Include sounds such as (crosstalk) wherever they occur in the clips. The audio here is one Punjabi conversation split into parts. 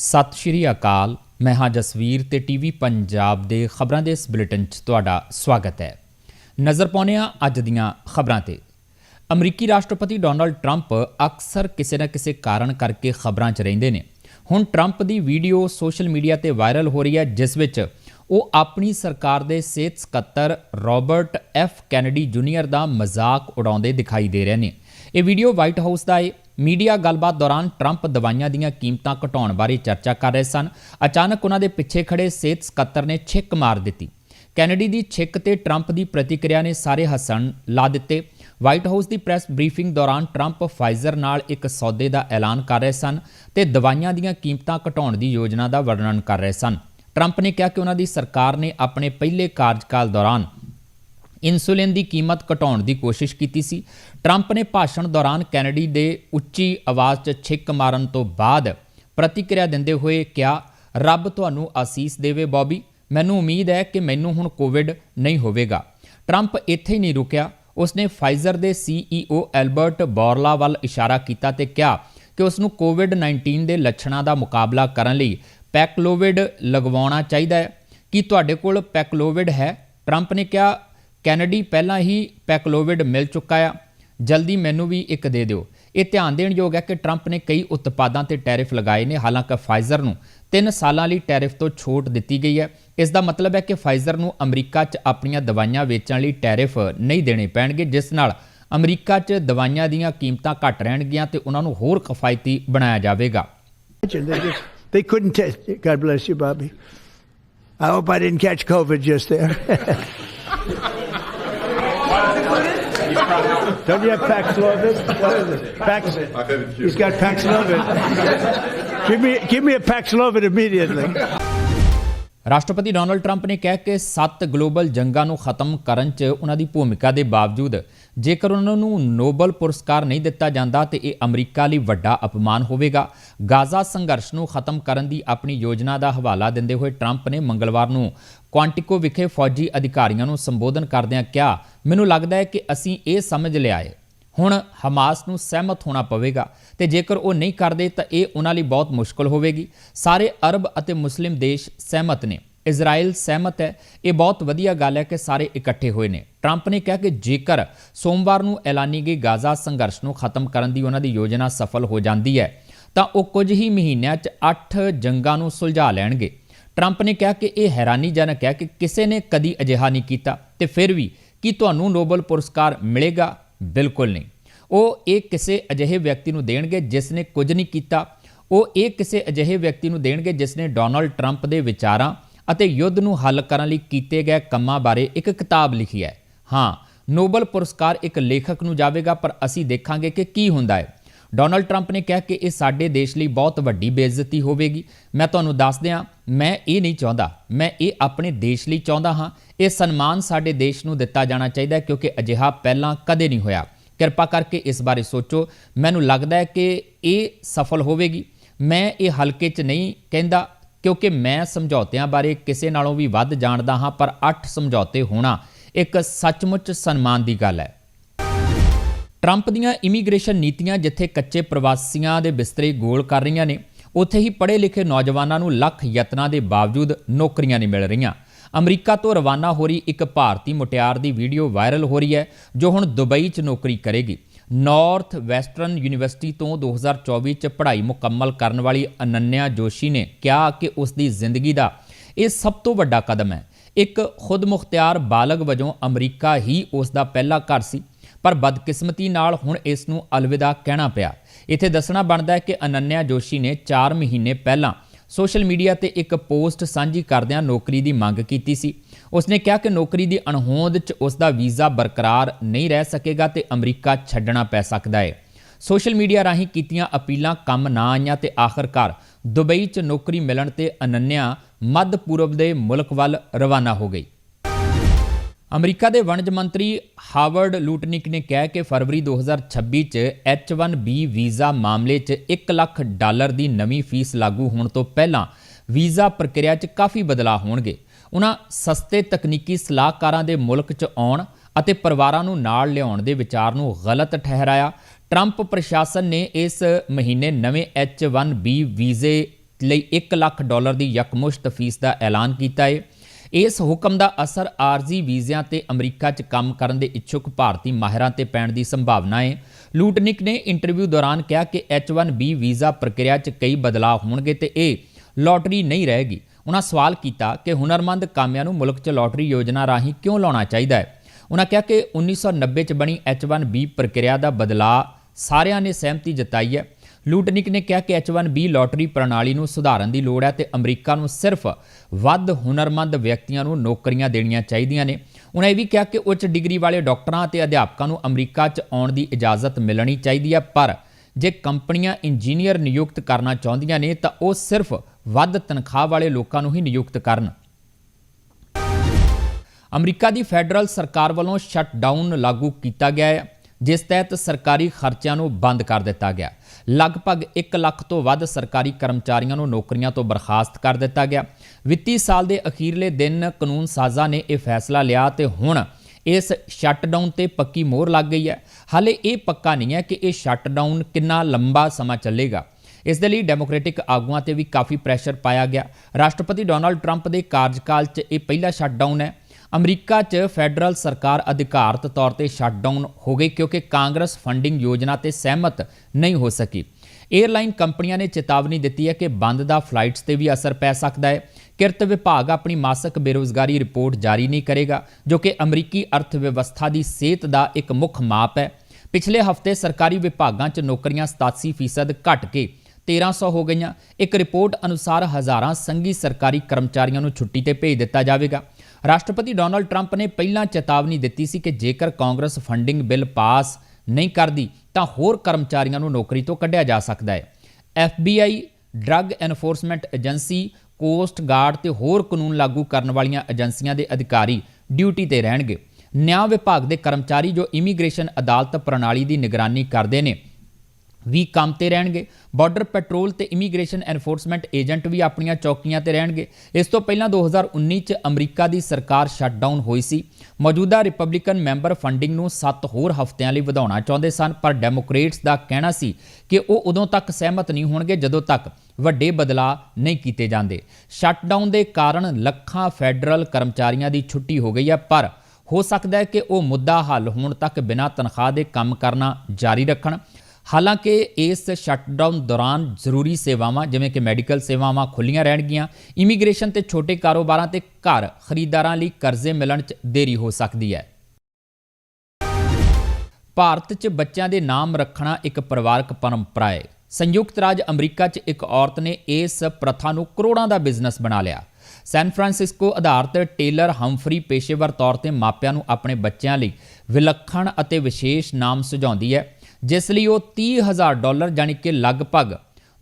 ਸਤਿ ਸ਼੍ਰੀ ਅਕਾਲ। ਮੈਂ ਹਾਂ ਜਸਵੀਰ ਤੇ ਟੀਵੀ ਪੰਜਾਬ ਦੇ ਖਬਰਾਂ ਦੇ ਇਸ ਬੁਲੇਟਿਨ 'ਚ ਤੁਹਾਡਾ ਸਵਾਗਤ ਹੈ। ਨਜ਼ਰ ਪਾਉਂਦੇ ਹਾਂ ਅੱਜ ਦੀਆਂ ਖਬਰਾਂ ਤੇ। ਅਮਰੀਕੀ ਰਾਸ਼ਟਰਪਤੀ ਡੋਨਲਡ ਟਰੰਪ ਅਕਸਰ ਕਿਸੇ ਨਾ ਕਿਸੇ ਕਾਰਨ ਕਰਕੇ ਖਬਰਾਂ 'ਚ ਰਹਿੰਦੇ ਨੇ। ਹੁਣ ਟਰੰਪ ਦੀ ਵੀਡੀਓ ਸੋਸ਼ਲ ਮੀਡੀਆ ਤੇ ਵਾਇਰਲ ਹੋ ਰਹੀ ਹੈ, ਜਿਸ ਵਿੱਚ ਉਹ ਆਪਣੀ ਸਰਕਾਰ ਦੇ ਸਿਹਤ ਸਕੱਤਰ ਰਾਬਰਟ ਐਫ ਕੈਨੇਡੀ ਜੂਨੀਅਰ ਦਾ ਮਜ਼ਾਕ ਉਡਾਉਂਦੇ ਦਿਖਾਈ ਦੇ ਰਹੇ ਨੇ। ਇਹ ਵੀਡੀਓ ਵਾਈਟ ਹਾਊਸ ਦਾ ਹੈ ਮੀਡੀਆ ਗੱਲਬਾਤ ਦੌਰਾਨ ਟਰੰਪ ਦਵਾਈਆਂ ਦੀਆਂ ਕੀਮਤਾਂ ਘਟਾਉਣ ਬਾਰੇ ਚਰਚਾ ਕਰ ਰਹੇ ਸਨ। ਅਚਾਨਕ ਉਹਨਾਂ ਦੇ ਪਿੱਛੇ ਖੜੇ ਸਿਹਤ ਸਕੱਤਰ ਨੇ ਛਿੱਕ ਮਾਰ ਦਿੱਤੀ। ਕੈਨੇਡੀ ਦੀ ਛਿੱਕ ਤੇ ਟਰੰਪ ਦੀ ਪ੍ਰਤੀਕਿਰਿਆ ਨੇ ਸਾਰੇ ਹੱਸਣ ਲਾ ਦਿੱਤੇ। ਵਾਈਟ ਹਾਊਸ ਦੀ ਪ੍ਰੈਸ ਬਰੀਫਿੰਗ ਦੌਰਾਨ ਟਰੰਪ ਫਾਈਜ਼ਰ ਨਾਲ ਇੱਕ ਸੌਦੇ ਦਾ ਐਲਾਨ ਕਰ ਰਹੇ ਸਨ ਤੇ ਦਵਾਈਆਂ ਦੀਆਂ ਕੀਮਤਾਂ ਘਟਾਉਣ ਦੀ ਯੋਜਨਾ ਦਾ ਵਰਣਨ ਕਰ ਰਹੇ ਸਨ। ਟਰੰਪ ਨੇ ਕਿਹਾ ਕਿ ਉਹਨਾਂ ਦੀ ਸਰਕਾਰ ਨੇ ਆਪਣੇ ਪਹਿਲੇ ਕਾਰਜਕਾਲ ਦੌਰਾਨ ਇਨਸੂਲਿਨ ਦੀ ਕੀਮਤ ਘਟਾਉਣ ਦੀ ਕੋਸ਼ਿਸ਼ ਕੀਤੀ ਸੀ। ਟਰੰਪ ਨੇ ਭਾਸ਼ਣ ਦੌਰਾਨ ਕੈਨੇਡੀ ਦੇ ਉੱਚੀ ਆਵਾਜ਼ 'ਚ ਛਿੱਕ ਮਾਰਨ ਤੋਂ ਬਾਅਦ ਪ੍ਰਤੀਕਿਰਿਆ ਦਿੰਦੇ ਹੋਏ ਕਿਹਾ, ਰੱਬ ਤੁਹਾਨੂੰ ਆਸੀਸ ਦੇਵੇ ਬੌਬੀ। ਮੈਨੂੰ ਉਮੀਦ ਹੈ ਕਿ ਮੈਨੂੰ ਹੁਣ ਕੋਵਿਡ ਨਹੀਂ ਹੋਵੇਗਾ। ਟਰੰਪ ਇੱਥੇ ਹੀ ਨਹੀਂ ਰੁਕਿਆ। ਉਸਨੇ ਫਾਈਜ਼ਰ ਦੇ ਸੀਈਓ ਐਲਬਰਟ ਬੌਰਲਾ ਵੱਲ ਇਸ਼ਾਰਾ ਕੀਤਾ ਤੇ ਕਿਹਾ ਕਿ ਉਸ ਨੂੰ ਕੋਵਿਡ-19 ਦੇ ਲੱਛਣਾਂ ਦਾ ਮੁਕਾਬਲਾ ਕਰਨ ਲਈ ਪੈਕਲੋਵਿਡ ਲਗਵਾਉਣਾ ਚਾਹੀਦਾ ਹੈ। ਕੀ ਤੁਹਾਡੇ ਕੋਲ ਪੈਕਲੋਵਿਡ ਹੈ? ਟਰੰਪ ਨੇ ਕਿਹਾ ਕੈਨੇਡੀ ਪਹਿਲਾਂ ਹੀ ਪੈਕਲੋਵਿਡ ਮਿਲ ਚੁੱਕਾ ਆ ਜਲਦੀ ਮੈਨੂੰ ਵੀ ਇੱਕ ਦੇ ਦਿਓ ਇਹ ਧਿਆਨ ਦੇਣ ਯੋਗ ਹੈ ਕਿ ਟਰੰਪ ਨੇ ਕਈ ਉਤਪਾਦਾਂ ਤੇ ਟੈਰਿਫ ਲਗਾਏ ਨੇ ਹਾਲਾਂਕਿ ਫਾਈਜ਼ਰ ਨੂੰ 3 ਸਾਲਾਂ ਲਈ ਟੈਰਿਫ ਤੋਂ ਛੋਟ ਦਿੱਤੀ ਗਈ ਹੈ ਇਸ ਦਾ ਮਤਲਬ ਹੈ ਕਿ ਫਾਈਜ਼ਰ ਨੂੰ ਅਮਰੀਕਾ 'ਚ ਆਪਣੀਆਂ ਦਵਾਈਆਂ ਵੇਚਣ ਲਈ ਟੈਰਿਫ ਨਹੀਂ ਦੇਣੇ ਪੈਣਗੇ ਜਿਸ ਨਾਲ ਅਮਰੀਕਾ 'ਚ ਦਵਾਈਆਂ ਦੀਆਂ ਕੀਮਤਾਂ ਘਟ ਰਹਿਣਗੀਆਂ ਤੇ ਉਹਨਾਂ ਨੂੰ ਹੋਰ ਕਿਫਾਇਤੀ ਬਣਾਇਆ ਜਾਵੇਗਾ they couldn't test. God bless you, Bobby. I hope I didn't catch COVID just there. (laughs) Don't you have Paxlovid? What is it? Pax. He's got Paxlovid. give me give me a Paxlovid immediately. ਰਾਸ਼ਟਰਪਤੀ ਡੋਨਲਡ ਟਰੰਪ ਨੇ ਕਿਹਾ ਕਿ ਸੱਤ ਗਲੋਬਲ ਜੰਗਾਂ ਨੂੰ ਖਤਮ ਕਰਨ 'ਚ ਉਹਨਾਂ ਦੀ ਭੂਮਿਕਾ ਦੇ ਬਾਵਜੂਦ ਜੇਕਰ ਉਹਨਾਂ ਨੂੰ ਨੋਬਲ ਪੁਰਸਕਾਰ ਨਹੀਂ ਦਿੱਤਾ ਜਾਂਦਾ ਤੇ ਇਹ ਅਮਰੀਕਾ ਲਈ ਵੱਡਾ ਅਪਮਾਨ ਹੋਵੇਗਾ ਗਾਜ਼ਾ ਸੰਘਰਸ਼ ਨੂੰ ਖਤਮ ਕਰਨ ਦੀ ਆਪਣੀ ਯੋਜਨਾ ਦਾ ਹਵਾਲਾ ਦਿੰਦੇ ਹੋਏ ਟਰੰਪ ਨੇ ਮੰਗਲਵਾਰ ਨੂੰ ਕੁਆਂਟਿਕੋ ਵਿਖੇ ਫੌਜੀ ਅਧਿਕਾਰੀਆਂ ਨੂੰ ਸੰਬੋਧਨ ਕਰਦਿਆਂ ਕਿਹਾ ਮੈਨੂੰ ਲੱਗਦਾ ਹੈ ਕਿ ਅਸੀਂ ਇਹ ਸਮਝ ਲਿਆ ਹੈ। ਹੁਣ ਹਮਾਸ ਨੂੰ ਸਹਿਮਤ ਹੋਣਾ ਪਵੇਗਾ ਤੇ ਜੇਕਰ ਉਹ ਨਹੀਂ ਕਰਦੇ ਤਾਂ ਇਹ ਉਹਨਾਂ ਲਈ ਬਹੁਤ ਮੁਸ਼ਕਲ ਹੋਵੇਗੀ। ਸਾਰੇ ਅਰਬ ਅਤੇ ਮੁਸਲਿਮ ਦੇਸ਼ ਸਹਿਮਤ ਨੇ। ਇਜ਼ਰਾਈਲ ਸਹਿਮਤ ਹੈ। ਇਹ ਬਹੁਤ ਵਧੀਆ ਗੱਲ ਹੈ ਕਿ ਸਾਰੇ ਇਕੱਠੇ ਹੋਏ ਨੇ। ਟਰੰਪ ਨੇ ਕਿਹਾ ਕਿ ਜੇਕਰ ਸੋਮਵਾਰ ਨੂੰ ਐਲਾਨੀ ਗਈ ਗਾਜ਼ਾ ਸੰਘਰਸ਼ ਨੂੰ ਖਤਮ ਕਰਨ ਦੀ ਉਹਨਾਂ ਦੀ ਯੋਜਨਾ ਸਫਲ ਹੋ ਜਾਂਦੀ ਹੈ, ਤਾਂ ਉਹ ਕੁਝ ਹੀ ਮਹੀਨਿਆਂ 'ਚ 8 ਜੰਗਾਂ ਨੂੰ ਸੁਲਝਾ ਲੈਣਗੇ। ਟਰੰਪ ਨੇ ਕਿਹਾ ਕਿ ਇਹ ਹੈਰਾਨੀਜਨਕ ਹੈ ਕਿ ਕਿਸੇ ਨੇ ਕਦੀ ਅਜਿਹਾ ਨਹੀਂ ਕੀਤਾ ਤੇ ਫਿਰ ਵੀ ਕਿ ਤੁਹਾਨੂੰ ਨੋਬਲ ਪੁਰਸਕਾਰ ਮਿਲੇਗਾ? ਬਿਲਕੁਲ ਨਹੀਂ। ਉਹ ਇਹ ਕਿਸੇ ਅਜਿਹੇ ਵਿਅਕਤੀ ਨੂੰ ਦੇਣਗੇ ਜਿਸ ਨੇ ਕੁਝ ਨਹੀਂ ਕੀਤਾ। ਉਹ ਇਹ ਕਿਸੇ ਅਜਿਹੇ ਵਿਅਕਤੀ ਨੂੰ ਦੇਣਗੇ ਜਿਸ ਨੇ ਡੋਨਲਡ ਟਰੰਪ ਦੇ ਵਿਚਾਰਾਂ ਅਤੇ ਯੁੱਧ ਨੂੰ ਹੱਲ ਕਰਨ ਲਈ ਕੀਤੇ ਗਏ ਕੰਮਾਂ ਬਾਰੇ ਇੱਕ ਕਿਤਾਬ ਲਿਖੀ ਹੈ। ਹਾਂ, ਨੋਬਲ ਪੁਰਸਕਾਰ ਇੱਕ ਲੇਖਕ ਨੂੰ ਜਾਵੇਗਾ, ਪਰ ਅਸੀਂ ਦੇਖਾਂਗੇ ਕਿ ਕੀ ਹੁੰਦਾ ਹੈ। ਡੋਨਲਡ ਟਰੰਪ ਨੇ ਕਿਹਾ ਕਿ ਇਹ ਸਾਡੇ ਦੇਸ਼ ਲਈ ਬਹੁਤ ਵੱਡੀ ਬੇਇੱਜ਼ਤੀ ਹੋਵੇਗੀ। ਮੈਂ ਤੁਹਾਨੂੰ ਦੱਸ ਦਿਆਂ ਮੈਂ ਇਹ ਨਹੀਂ ਚਾਹੁੰਦਾ, ਮੈਂ ਇਹ ਆਪਣੇ ਦੇਸ਼ ਲਈ ਚਾਹੁੰਦਾ ਹਾਂ। ਇਹ ਸਨਮਾਨ ਸਾਡੇ ਦੇਸ਼ ਨੂੰ ਦਿੱਤਾ ਜਾਣਾ ਚਾਹੀਦਾ ਹੈ ਕਿਉਂਕਿ ਅਜਿਹਾ ਪਹਿਲਾਂ ਕਦੇ ਨਹੀਂ ਹੋਇਆ। ਕਿਰਪਾ ਕਰਕੇ ਇਸ ਬਾਰੇ ਸੋਚੋ। ਮੈਨੂੰ ਲੱਗਦਾ ਹੈ ਕਿ ਇਹ ਸਫਲ ਹੋਵੇਗੀ। ਮੈਂ ਇਹ ਹਲਕੇ 'ਚ ਨਹੀਂ ਕਹਿੰਦਾ ਕਿਉਂਕਿ ਮੈਂ ਸਮਝੌਤਿਆਂ ਬਾਰੇ ਕਿਸੇ ਨਾਲੋਂ ਵੀ ਵੱਧ ਜਾਣਦਾ ਹਾਂ, ਪਰ 8 ਸਮਝੌਤੇ ਹੋਣਾ ਇੱਕ ਸੱਚਮੁੱਚ ਸਨਮਾਨ ਦੀ ਗੱਲ ਹੈ। ਟਰੰਪ ਦੀਆਂ ਇਮੀਗ੍ਰੇਸ਼ਨ ਨੀਤੀਆਂ ਜਿੱਥੇ ਕੱਚੇ ਪ੍ਰਵਾਸੀਆਂ ਦੇ ਬਿਸਤਰੇ ਗੋਲ ਕਰ ਰਹੀਆਂ ਨੇ, ਉੱਥੇ ਹੀ ਪੜ੍ਹੇ ਲਿਖੇ ਨੌਜਵਾਨਾਂ ਨੂੰ ਲੱਖ ਯਤਨਾਂ ਦੇ ਬਾਵਜੂਦ ਨੌਕਰੀਆਂ ਨਹੀਂ ਮਿਲ ਰਹੀਆਂ। ਅਮਰੀਕਾ ਤੋਂ ਰਵਾਨਾ ਹੋ ਰਹੀ ਇੱਕ ਭਾਰਤੀ ਮੁਟਿਆਰ ਦੀ ਵੀਡੀਓ ਵਾਇਰਲ ਹੋ ਰਹੀ ਹੈ, ਜੋ ਹੁਣ ਦੁਬਈ 'ਚ ਨੌਕਰੀ ਕਰੇਗੀ। ਨਾਰਥ ਵੈਸਟਰਨ ਯੂਨੀਵਰਸਿਟੀ ਤੋਂ 2024 'ਚ ਪੜ੍ਹਾਈ ਮੁਕੰਮਲ ਕਰਨ ਵਾਲੀ ਅਨੰਨਿਆ ਜੋਸ਼ੀ ਨੇ ਕਿਹਾ ਕਿ ਉਸ ਦੀ ਜ਼ਿੰਦਗੀ ਦਾ ਇਹ ਸਭ ਤੋਂ ਵੱਡਾ ਕਦਮ ਹੈ। ਇੱਕ ਖੁਦਮੁਖਤਿਆਰ ਬਾਲਗ ਵਜੋਂ ਅਮਰੀਕਾ ਹੀ ਉਸ ਦਾ ਪਹਿਲਾ ਘਰ ਸੀ। ਪਰ ਬਦਕਿਸਮਤੀ ਨਾਲ ਹੁਣ ਇਸ ਨੂੰ ਅਲਵਿਦਾ ਕਹਿਣਾ ਪਿਆ। ਇੱਥੇ ਦੱਸਣਾ ਬਣਦਾ ਹੈ ਕਿ ਅਨੰਨਿਆ ਜੋਸ਼ੀ ਨੇ 4 ਮਹੀਨੇ ਪਹਿਲਾਂ ਸੋਸ਼ਲ ਮੀਡੀਆ ਤੇ ਇੱਕ ਪੋਸਟ ਸਾਂਝੀ ਕਰਦਿਆਂ ਨੌਕਰੀ ਦੀ ਮੰਗ ਕੀਤੀ ਸੀ। ਉਸਨੇ ਕਿਹਾ ਕਿ ਨੌਕਰੀ ਦੀ ਅਣਹੋਂਦ 'ਚ ਉਸ ਦਾ ਵੀਜ਼ਾ ਬਰਕਰਾਰ ਨਹੀਂ ਰਹਿ ਸਕੇਗਾ ਤੇ ਅਮਰੀਕਾ ਛੱਡਣਾ ਪੈ ਸਕਦਾ ਹੈ ਸੋਸ਼ਲ ਮੀਡੀਆ ਰਾਹੀਂ ਕੀਤੀਆਂ ਅਪੀਲਾਂ ਕੰਮ ਨਾ ਆਈਆਂ ਤੇ ਆਖਰਕਾਰ ਦੁਬਈ 'ਚ ਨੌਕਰੀ ਮਿਲਣ ਤੇ ਅਨੰਨਿਆ ਮੱਧ ਪੂਰਬ ਦੇ ਮੁਲਕ ਵੱਲ ਰਵਾਨਾ ਹੋ ਗਈ। ਅਮਰੀਕਾ ਦੇ ਵਣਜ ਮੰਤਰੀ ਹਾਵਰਡ ਲੂਟਨਿਕ ਨੇ ਕਿਹਾ ਕਿ ਫਰਵਰੀ 2026 ਚ H1B ਵੀਜ਼ਾ ਮਾਮਲੇ 'ਚ 1 ਲੱਖ ਡਾਲਰ ਦੀ ਨਵੀਂ ਫੀਸ ਲਾਗੂ ਹੋਣ ਤੋਂ ਪਹਿਲਾਂ ਵੀਜ਼ਾ ਪ੍ਰਕਿਰਿਆ 'ਚ ਕਾਫੀ ਬਦਲਾਅ ਹੋਣਗੇ। ਉਹਨਾਂ ਸਸਤੇ ਤਕਨੀਕੀ ਸਲਾਹਕਾਰਾਂ ਦੇ ਮੁਲਕ 'ਚ ਆਉਣ ਅਤੇ ਪਰਿਵਾਰਾਂ ਨੂੰ ਨਾਲ ਲਿਆਉਣ ਦੇ ਵਿਚਾਰ ਨੂੰ ਗਲਤ ਠਹਿਰਾਇਆ। ਟਰੰਪ ਪ੍ਰਸ਼ਾਸਨ ਨੇ ਇਸ ਮਹੀਨੇ ਨਵੇਂ H1B ਵੀਜ਼ੇ ਲਈ 1 ਲੱਖ ਡਾਲਰ ਦੀ ਯਕਮੁਸ਼ਤ ਫੀਸ ਦਾ ਐਲਾਨ ਕੀਤਾ ਹੈ ਇਸ ਹੁਕਮ ਦਾ ਅਸਰ ਆਰਜ਼ੀ ਵੀਜ਼ਿਆਂ ਤੇ ਅਮਰੀਕਾ 'ਚ ਕੰਮ ਕਰਨ ਦੇ ਇੱਛੁਕ ਭਾਰਤੀ ਮਾਹਿਰਾਂ ਤੇ ਪੈਣ ਦੀ ਸੰਭਾਵਨਾ ਹੈ ਲੂਟਨਿਕ ਨੇ ਇੰਟਰਵਿਊ ਦੌਰਾਨ ਕਿਹਾ ਕਿ H1B ਵੀਜ਼ਾ ਪ੍ਰਕਿਰਿਆ 'ਚ ਕਈ ਬਦਲਾਅ ਹੋਣਗੇ ਤੇ ਇਹ ਲੋਟਰੀ ਨਹੀਂ ਰਹੇਗੀ। ਉਹਨਾਂ ਸਵਾਲ ਕੀਤਾ ਕਿ ਹੁਨਰਮੰਦ ਕਾਮਿਆਂ ਨੂੰ ਮੁਲਕ 'ਚ ਲੋਟਰੀ ਯੋਜਨਾ ਰਾਹੀਂ ਕਿਉਂ ਲਾਉਣਾ ਚਾਹੀਦਾ ਹੈ? ਉਹਨਾਂ ਕਿਹਾ ਕਿ 1990 'ਚ ਬਣੀ H1B ਪ੍ਰਕਿਰਿਆ ਦਾ ਬਦਲਾਅ ਸਾਰਿਆਂ ਨੇ ਸਹਿਮਤੀ ਜਤਾਈ ਹੈ। ਲੂਟਨਿਕ ਨੇ ਕਿਹਾ ਕਿ H1B ਲਾਟਰੀ ਪ੍ਰਣਾਲੀ ਨੂੰ ਸੁਧਾਰਨ ਦੀ ਲੋੜ ਹੈ ਤੇ ਅਮਰੀਕਾ ਨੂੰ ਸਿਰਫ ਵੱਧ ਹੁਨਰਮੰਦ ਵਿਅਕਤੀਆਂ ਨੂੰ ਨੌਕਰੀਆਂ ਦੇਣੀਆਂ ਚਾਹੀਦੀਆਂ ਨੇ। ਉਹਨਾਂ ਇਹ ਵੀ ਕਿਹਾ ਕਿ ਉੱਚ ਡਿਗਰੀ ਵਾਲੇ ਡਾਕਟਰਾਂ ਅਤੇ ਅਧਿਆਪਕਾਂ ਨੂੰ ਅਮਰੀਕਾ 'ਚ ਆਉਣ ਦੀ ਇਜਾਜ਼ਤ ਮਿਲਣੀ ਚਾਹੀਦੀ ਹੈ, ਪਰ ਜੇ ਕੰਪਨੀਆਂ ਇੰਜੀਨੀਅਰ ਨਿਯੁਕਤ ਕਰਨਾ ਚਾਹੁੰਦੀਆਂ ਨੇ, ਤਾਂ ਉਹ ਸਿਰਫ ਵੱਧ ਤਨਖਾਹ ਵਾਲੇ ਲੋਕਾਂ ਨੂੰ ਹੀ ਨਿਯੁਕਤ ਕਰਨ। ਅਮਰੀਕਾ ਦੀ ਫੈਡਰਲ ਸਰਕਾਰ ਵੱਲੋਂ ਸ਼ਟਡਾਊਨ ਲਾਗੂ ਕੀਤਾ ਗਿਆ ਹੈ, ਜਿਸ ਤਹਿਤ ਸਰਕਾਰੀ ਖਰਚਿਆਂ ਨੂੰ ਬੰਦ ਕਰ ਦਿੱਤਾ ਗਿਆ। ਲਗਭਗ 1 ਲੱਖ ਤੋਂ ਵੱਧ ਸਰਕਾਰੀ ਕਰਮਚਾਰੀਆਂ ਨੂੰ ਨੌਕਰੀਆਂ ਤੋਂ ਬਰਖਾਸਤ ਕਰ ਦਿੱਤਾ ਗਿਆ। ਵਿੱਤੀ ਸਾਲ ਦੇ ਅਖੀਰਲੇ ਦਿਨ ਕਾਨੂੰਨ ਸਾਜ਼ਾਂ ਨੇ ਇਹ ਫੈਸਲਾ ਲਿਆ ਤੇ ਹੁਣ ਇਸ ਸ਼ਟਡਾਊਨ ਤੇ ਪੱਕੀ ਮੋਹਰ ਲੱਗ ਗਈ ਹੈ। ਹਾਲੇ ਇਹ ਪੱਕਾ ਨਹੀਂ ਹੈ ਕਿ ਇਹ ਸ਼ਟਡਾਊਨ ਕਿੰਨਾ ਲੰਬਾ ਸਮਾਂ ਚੱਲੇਗਾ। ਇਸ ਦੇ ਲਈ ਡੈਮੋਕ੍ਰੈਟਿਕ ਆਗੂਆਂ ਤੇ ਵੀ ਕਾਫੀ ਪ੍ਰੈਸ਼ਰ ਪਾਇਆ ਗਿਆ। ਰਾਸ਼ਟਰਪਤੀ ਡੋਨਾਲਡ ਟਰੰਪ ਦੇ ਕਾਰਜਕਾਲ 'ਚ ਇਹ ਪਹਿਲਾ ਸ਼ਟਡਾਊਨ ਹੈ। ਅਮਰੀਕਾ 'ਚ ਫੈਡਰਲ ਸਰਕਾਰ ਅਧਿਕਾਰਤ ਤੌਰ ਤੇ ਸ਼ਟਡਾਊਨ ਹੋ ਗਈ ਕਿਉਂਕਿ ਕਾਂਗਰਸ ਫੰਡਿੰਗ ਯੋਜਨਾ ਤੇ ਸਹਿਮਤ ਨਹੀਂ ਹੋ ਸਕੀ। ਏਅਰਲਾਈਨ ਕੰਪਨੀਆਂ ਨੇ ਚੇਤਾਵਨੀ ਦਿੱਤੀ ਹੈ ਕਿ ਬੰਦ ਦਾ ਫਲਾਈਟਸ ਤੇ ਵੀ ਅਸਰ ਪੈ ਸਕਦਾ ਹੈ। ਕਿਰਤ ਵਿਭਾਗ ਆਪਣੀ ਮਾਸਕ ਬੇਰੋਜ਼ਗਾਰੀ ਰਿਪੋਰਟ ਜਾਰੀ ਨਹੀਂ ਕਰੇਗਾ, ਜੋ ਕਿ ਅਮਰੀਕੀ ਅਰਥ ਵਿਵਸਥਾ ਦੀ ਸਿਹਤ ਦਾ ਇੱਕ ਮੁੱਖ ਮਾਪ ਹੈ। ਪਿਛਲੇ ਹਫ਼ਤੇ ਸਰਕਾਰੀ ਵਿਭਾਗਾਂ 'ਚ ਨੌਕਰੀਆਂ 87% ਘਟ ਕੇ 1300 ਹੋ ਗਈਆਂ। ਇੱਕ ਰਿਪੋਰਟ ਅਨੁਸਾਰ ਹਜ਼ਾਰਾਂ ਸੰਘੀ ਸਰਕਾਰੀ ਕਰਮਚਾਰੀਆਂ ਨੂੰ ਛੁੱਟੀ ਤੇ ਭੇਜ ਦਿੱਤਾ ਜਾਵੇਗਾ। ਰਾਸ਼ਟਰਪਤੀ ਡੋਨਲਡ ਟਰੰਪ ਨੇ ਪਹਿਲਾਂ ਚੇਤਾਵਨੀ ਦਿੱਤੀ ਸੀ ਕਿ ਜੇਕਰ ਕਾਂਗਰਸ ਫੰਡਿੰਗ ਬਿੱਲ ਪਾਸ ਨਹੀਂ ਕਰਦੀ, ਤਾਂ ਹੋਰ ਕਰਮਚਾਰੀਆਂ ਨੂੰ ਨੌਕਰੀ ਤੋਂ ਕੱਢਿਆ ਜਾ ਸਕਦਾ ਹੈ। FBI drug enforcement agency, coast guard ਤੇ ਹੋਰ ਕਾਨੂੰਨ ਲਾਗੂ ਕਰਨ ਵਾਲੀਆਂ ਏਜੰਸੀਆਂ ਦੇ ਅਧਿਕਾਰੀ ਡਿਊਟੀ ਤੇ ਰਹਿਣਗੇ। ਨਿਆਂ ਵਿਭਾਗ ਦੇ ਕਰਮਚਾਰੀ ਜੋ ਇਮੀਗ੍ਰੇਸ਼ਨ ਅਦਾਲਤ ਪ੍ਰਣਾਲੀ ਦੀ ਨਿਗਰਾਨੀ ਕਰਦੇ ਨੇ ਵੀ ਕੰਮ ਤੇ ਰਹਿਣਗੇ। ਬਾਰਡਰ ਪੈਟਰੋਲ ਤੇ ਇਮੀਗ੍ਰੇਸ਼ਨ ਐਨਫੋਰਸਮੈਂਟ ਏਜੰਟ ਵੀ ਆਪਣੀਆਂ ਚੌਕੀਆਂ ਤੇ ਰਹਿਣਗੇ। ਇਸ ਤੋਂ ਪਹਿਲਾਂ 2019 ਚ ਅਮਰੀਕਾ ਦੀ ਸਰਕਾਰ ਸ਼ਟਡਾਊਨ ਹੋਈ ਸੀ। ਮੌਜੂਦਾ ਰਿਪਬਲਿਕਨ ਮੈਂਬਰ ਫੰਡਿੰਗ ਨੂੰ 7 ਹੋਰ ਹਫ਼ਤਿਆਂ ਲਈ ਵਧਾਉਣਾ ਚਾਹੁੰਦੇ ਸਨ, ਪਰ ਡੈਮੋਕ੍ਰੇਟਸ ਦਾ ਕਹਿਣਾ ਸੀ ਕਿ ਉਹ ਉਦੋਂ ਤੱਕ ਸਹਿਮਤ ਨਹੀਂ ਹੋਣਗੇ ਜਦੋਂ ਤੱਕ ਵੱਡੇ ਬਦਲਾਅ ਨਹੀਂ ਕੀਤੇ ਜਾਂਦੇ। ਸ਼ਟਡਾਊਨ ਦੇ ਕਾਰਨ ਲੱਖਾਂ ਫੈਡਰਲ ਕਰਮਚਾਰੀਆਂ ਦੀ ਛੁੱਟੀ ਹੋ ਗਈ ਹੈ, ਪਰ ਹੋ ਸਕਦਾ ਹੈ ਕਿ ਉਹ ਮੁੱਦਾ ਹੱਲ ਹੋਣ ਤੱਕ ਬਿਨਾਂ ਤਨਖਾਹ ਦੇ ਕੰਮ ਕਰਨਾ ਜਾਰੀ ਰੱਖਣ। ਹਾਲਾਂਕਿ ਇਸ ਸ਼ਟਡਾਊਨ ਦੌਰਾਨ ਜ਼ਰੂਰੀ ਸੇਵਾਵਾਂ, ਜਿਵੇਂ ਕਿ ਮੈਡੀਕਲ ਸੇਵਾਵਾਂ ਖੁੱਲੀਆਂ ਰਹਿਣਗੀਆਂ ਇਮੀਗ੍ਰੇਸ਼ਨ ਤੇ ਛੋਟੇ ਕਾਰੋਬਾਰਾਂ ਤੇ ਘਰ ਖਰੀਦਦਾਰਾਂ ਲਈ ਕਰਜ਼ੇ ਮਿਲਣ 'ਚ ਦੇਰੀ ਹੋ ਸਕਦੀ ਹੈ। ਭਾਰਤ 'ਚ ਬੱਚਿਆਂ ਦੇ ਨਾਮ ਰੱਖਣਾ ਇੱਕ ਪਰਿਵਾਰਕ ਪਰੰਪਰਾ ਹੈ ਸੰਯੁਕਤ ਰਾਜ ਅਮਰੀਕਾ 'ਚ ਇੱਕ ਔਰਤ ਨੇ ਇਸ ਪ੍ਰਥਾ ਨੂੰ ਕਰੋੜਾਂ ਦਾ ਬਿਜ਼ਨਸ ਬਣਾ ਲਿਆ। ਸੈਨ ਫਰਾਂਸਿਸਕੋ ਆਧਾਰਤ ਟੇਲਰ ਹੰਫਰੀ ਪੇਸ਼ੇਵਰ ਤੌਰ ਤੇ ਮਾਪਿਆਂ ਨੂੰ ਆਪਣੇ ਬੱਚਿਆਂ ਲਈ ਵਿਲੱਖਣ ਅਤੇ ਵਿਸ਼ੇਸ਼ ਨਾਮ ਸੁਝਾਉਂਦੀ ਹੈ। ਜਿਸ ਲਈ ਉਹ 30000 ਡਾਲਰ ਜਾਨੀ ਕਿ ਲਗਭਗ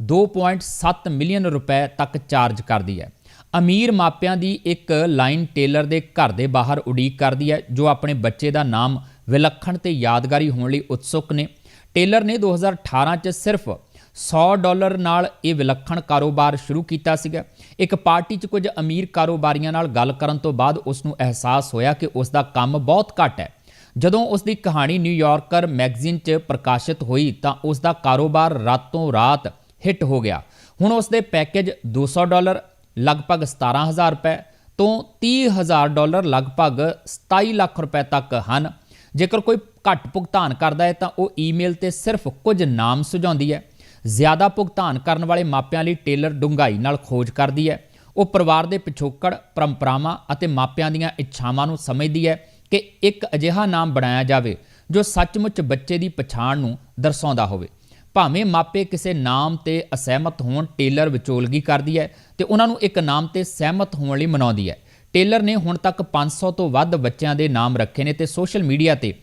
2.7 ਮਿਲੀਅਨ ਰੁਪਏ ਤੱਕ ਚਾਰਜ ਕਰਦੀ ਹੈ। ਅਮੀਰ ਮਾਪਿਆਂ ਦੀ ਇੱਕ ਲਾਈਨ ਟੇਲਰ ਦੇ ਘਰ ਦੇ ਬਾਹਰ ਉਡੀਕ ਕਰਦੀ ਹੈ, ਜੋ ਆਪਣੇ ਬੱਚੇ ਦਾ ਨਾਮ ਵਿਲੱਖਣ ਤੇ ਯਾਦਗਾਰੀ ਹੋਣ ਲਈ ਉਤਸੁਕ ਨੇ। ਟੇਲਰ ਨੇ 2018 ਚ ਸਿਰਫ 100 ਡਾਲਰ ਨਾਲ ਇਹ ਵਿਲੱਖਣ ਕਾਰੋਬਾਰ ਸ਼ੁਰੂ ਕੀਤਾ ਸੀਗਾ। ਇੱਕ ਪਾਰਟੀ 'ਚ ਕੁਝ ਅਮੀਰ ਕਾਰੋਬਾਰੀਆਂ ਨਾਲ ਗੱਲ ਕਰਨ ਤੋਂ ਬਾਅਦ ਉਸ ਨੂੰ ਅਹਿਸਾਸ ਹੋਇਆ ਕਿ ਉਸ ਦਾ ਕੰਮ ਬਹੁਤ ਘੱਟ ਹੈ। ਜਦੋਂ ਉਸ ਦੀ ਕਹਾਣੀ ਨਿਊਯਾਰਕਰ ਮੈਗਜ਼ੀਨ 'ਚ ਪ੍ਰਕਾਸ਼ਿਤ ਹੋਈ ਤਾਂ ਉਸ ਦਾ ਕਾਰੋਬਾਰ ਰਾਤੋਂ ਰਾਤ ਹਿੱਟ ਹੋ ਗਿਆ। ਹੁਣ ਉਸ ਦੇ ਪੈਕੇਜ 200 ਡਾਲਰ, ਲਗਭਗ 17000 ਰੁਪਏ ਤੋਂ 30000 ਡਾਲਰ, ਲਗਭਗ 27 ਲੱਖ ਰੁਪਏ ਤੱਕ ਹਨ। ਜੇਕਰ ਕੋਈ ਘੱਟ ਭੁਗਤਾਨ ਕਰਦਾ ਹੈ ਤਾਂ ਉਹ ਈਮੇਲ ਤੇ ਸਿਰਫ ਕੁਝ ਨਾਮ ਸੁਝਾਉਂਦੀ ਹੈ। ਜ਼ਿਆਦਾ ਭੁਗਤਾਨ ਕਰਨ ਵਾਲੇ ਮਾਪਿਆਂ ਲਈ ਟੇਲਰ ਡੂੰਘਾਈ ਨਾਲ ਖੋਜ ਕਰਦੀ ਹੈ। ਉਹ ਪਰਿਵਾਰ ਦੇ ਪਿਛੋਕੜ, ਪਰੰਪਰਾਵਾਂ ਅਤੇ ਮਾਪਿਆਂ ਦੀਆਂ ਇੱਛਾਵਾਂ ਨੂੰ ਸਮਝਦੀ ਹੈ। ਕਿ ਇੱਕ ਅਜਿਹਾ ਨਾਮ ਬਣਾਇਆ ਜਾਵੇ ਜੋ ਸੱਚਮੁੱਚ ਬੱਚੇ ਦੀ ਪਛਾਣ ਨੂੰ ਦਰਸਾਉਂਦਾ ਹੋਵੇ। ਭਾਵੇਂ ਮਾਪੇ ਕਿਸੇ ਨਾਮ ਤੇ ਅਸਹਿਮਤ ਹੋਣ, ਟੇਲਰ ਵਿਚੋਲਗੀ ਕਰਦੀ ਹੈ ਤੇ ਉਹਨਾਂ ਨੂੰ ਇੱਕ ਨਾਮ ਤੇ ਸਹਿਮਤ ਹੋਣ ਲਈ ਮਨਾਉਂਦੀ ਹੈ। ਟੇਲਰ ਨੇ ਹੁਣ ਤੱਕ 500 ਤੋਂ ਵੱਧ ਬੱਚਿਆਂ ਦੇ ਨਾਮ ਰੱਖੇ ਨੇ ਤੇ ਸੋਸ਼ਲ ਮੀਡੀਆ ਤੇ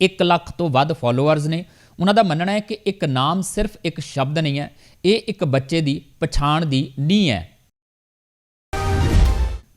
1 ਲੱਖ ਤੋਂ ਵੱਧ ਫਾਲੋਅਰਸ ਨੇ। ਉਹਨਾਂ ਦਾ ਮੰਨਣਾ ਹੈ ਕਿ ਇੱਕ ਨਾਮ ਸਿਰਫ ਇੱਕ ਸ਼ਬਦ ਨਹੀਂ ਹੈ, ਇਹ ਇੱਕ ਬੱਚੇ ਦੀ ਪਛਾਣ ਦੀ ਨੀਂਹ ਹੈ।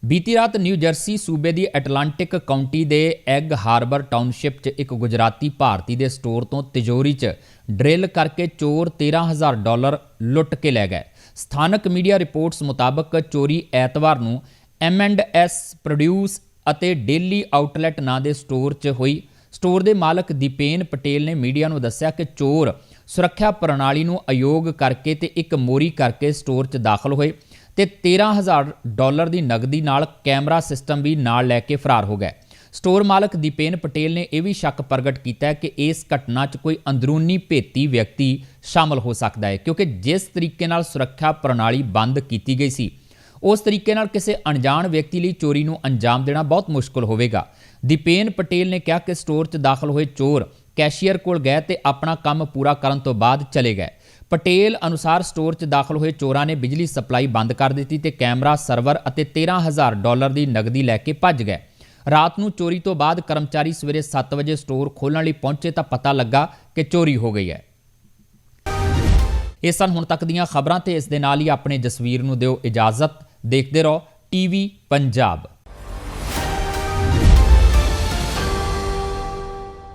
ਬੀਤੀ ਰਾਤ ਨਿਊ ਜਰਸੀ ਸੂਬੇ ਦੀ ਐਟਲਾਂਟਿਕ ਕਾਉਂਟੀ ਦੇ ਐਗ ਹਾਰਬਰ ਟਾਊਨਸ਼ਿਪ 'ਚ ਇੱਕ ਗੁਜਰਾਤੀ ਭਾਰਤੀ ਦੇ ਸਟੋਰ ਤੋਂ ਤਿਜੋਰੀ 'ਚ ਡਰਿਲ ਕਰਕੇ ਚੋਰ 13000 ਡਾਲਰ ਲੁੱਟ ਕੇ ਲੈ ਗਏ। ਸਥਾਨਕ ਮੀਡੀਆ ਰਿਪੋਰਟਸ ਮੁਤਾਬਕ ਚੋਰੀ ਐਤਵਾਰ ਨੂੰ ਐਮ&ਐਸ ਪ੍ਰੋਡਿਊਸ ਅਤੇ ਡੇਲੀ ਆਊਟਲੈਟ ਨਾਂ ਦੇ ਸਟੋਰ 'ਚ ਹੋਈ। ਸਟੋਰ ਦੇ ਮਾਲਕ ਦੀਪੇਨ ਪਟੇਲ ਨੇ ਮੀਡੀਆ ਨੂੰ ਦੱਸਿਆ ਕਿ ਚੋਰ ਸੁਰੱਖਿਆ ਪ੍ਰਣਾਲੀ ਨੂੰ ਅਯੋਗ ਕਰਕੇ ਤੇ ਇੱਕ ਮੋਰੀ ਕਰਕੇ ਸਟੋਰ 'ਚ ਦਾਖਲ ਹੋਏ। ਤੇ 13000 ਡਾਲਰ ਦੀ ਨਗਦੀ ਨਾਲ ਕੈਮਰਾ ਸਿਸਟਮ ਵੀ ਨਾਲ ਲੈ ਕੇ ਫਰਾਰ ਹੋ ਗਿਆ ਸਟੋਰ ਮਾਲਕ ਦੀਪੇਨ ਪਟੇਲ ਨੇ ਇਹ ਵੀ ਸ਼ੱਕ ਪ੍ਰਗਟ ਕੀਤਾ ਹੈ ਕਿ ਇਸ ਘਟਨਾ 'ਚ ਕੋਈ ਅੰਦਰੂਨੀ ਭੇਤੀ ਵਿਅਕਤੀ ਸ਼ਾਮਲ ਹੋ ਸਕਦਾ ਹੈ, ਕਿਉਂਕਿ ਜਿਸ ਤਰੀਕੇ ਨਾਲ ਸੁਰੱਖਿਆ ਪ੍ਰਣਾਲੀ ਬੰਦ ਕੀਤੀ ਗਈ ਸੀ, ਉਸ ਤਰੀਕੇ ਨਾਲ ਕਿਸੇ ਅਣਜਾਣ ਵਿਅਕਤੀ ਲਈ ਚੋਰੀ ਨੂੰ ਅੰਜਾਮ ਦੇਣਾ ਬਹੁਤ ਮੁਸ਼ਕਲ ਹੋਵੇਗਾ। ਦੀਪੇਨ ਪਟੇਲ ਨੇ ਕਿਹਾ ਕਿ ਸਟੋਰ 'ਚ ਦਾਖਲ ਹੋਏ ਚੋਰ ਕੈਸ਼ੀਅਰ ਕੋਲ ਗਏ ਤੇ ਆਪਣਾ ਕੰਮ ਪੂਰਾ ਕਰਨ ਤੋਂ ਬਾਅਦ ਚਲੇ ਗਏ। ਪਟੇਲ ਅਨੁਸਾਰ ਸਟੋਰ 'ਚ ਦਾਖਲ ਹੋਏ ਚੋਰਾਂ ਨੇ ਬਿਜਲੀ ਸਪਲਾਈ ਬੰਦ ਕਰ ਦਿੱਤੀ ਤੇ ਕੈਮਰਾ, ਸਰਵਰ ਅਤੇ 13000 ਡਾਲਰ ਦੀ ਨਗਦੀ ਲੈ ਕੇ ਭੱਜ ਗਏ। ਰਾਤ ਨੂੰ ਚੋਰੀ ਤੋਂ ਬਾਅਦ ਕਰਮਚਾਰੀ ਸਵੇਰੇ 7 ਵਜੇ ਸਟੋਰ ਖੋਲ੍ਹਣ ਲਈ ਪਹੁੰਚੇ ਤਾਂ ਪਤਾ ਲੱਗਾ ਕਿ ਚੋਰੀ ਹੋ ਗਈ ਹੈ। ਇਹ ਸਨ ਹੁਣ ਤੱਕ ਦੀਆਂ ਖਬਰਾਂ ਤੇ ਇਸ ਦੇ ਨਾਲ ਹੀ ਆਪਣੇ ਜਸਵੀਰ ਨੂੰ ਦਿਓ ਇਜਾਜ਼ਤ। ਦੇਖਦੇ ਰਹੋ ਟੀਵੀ ਪੰਜਾਬ।